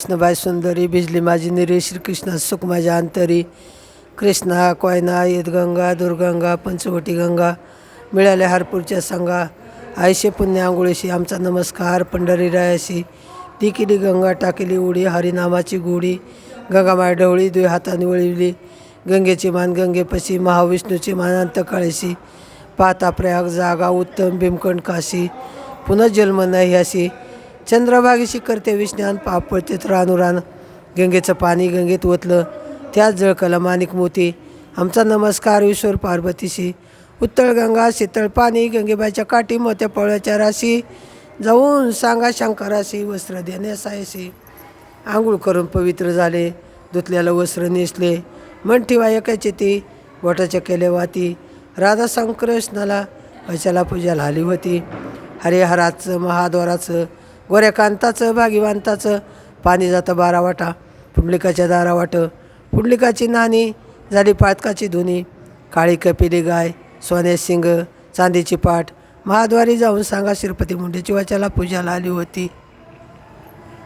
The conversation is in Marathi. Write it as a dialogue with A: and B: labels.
A: कृष्णबाई सुंदरी बिजली माझी निरी श्रीकृष्ण सुख माझ्या अंतरी. कृष्णा कोयना येदगंगा दुर्गंगा पंचवटी गंगा मिळाले हरपूरच्या संगा. आयशे पुण्य आंघोळीशी आमचा नमस्कार पंढरी रायाशी. ती केली गंगा टाकेली उडी हरिनामाची गोडी. गंगामाय ढवळी दुई हाताने वळविली. गंगेची मान गंगेपशी महाविष्णूची मान अंतकाळीशी पाहता प्रयाग जागा उत्तम भीमकंड काशी. पुनर्जन्म नाही अशी. चंद्रभागेशी करते विज्ञान पापळतेत रानुरान गंगेचं पाणी गंगेत ओतलं त्याच जळकलं माणिक मोती. आमचा नमस्कार ईश्वर पार्वतीशी. उत्तळ गंगा शीतळ पाणी गंगेबाईच्या काठी मोत्या पवळ्याच्या राशी. जाऊन सांगा शंकराशी वस्त्र देण्यासायशी आंघोळ करून पवित्र झाले धुतल्याला वस्त्र नेसले. मन ठेवा एकाची ती बोटाच्या केले वाती. राधा संकृष्णाला कशाला पूजा आली होती. हरिहराचं महाद्वाराचं गोऱ्याकांताचं भागीवांताचं. पाणी जातं बारा वाटा पुंडलिकाच्या दारावाटं पुंडलिकाची नाणी झाली पातकाची धुनी. काळी कपिली गाय सोने सिंग चांदीची पाठ. महाद्वारी जाऊन सांगा श्रीपती मुंडेची वाच्याला पूजाला आली होती.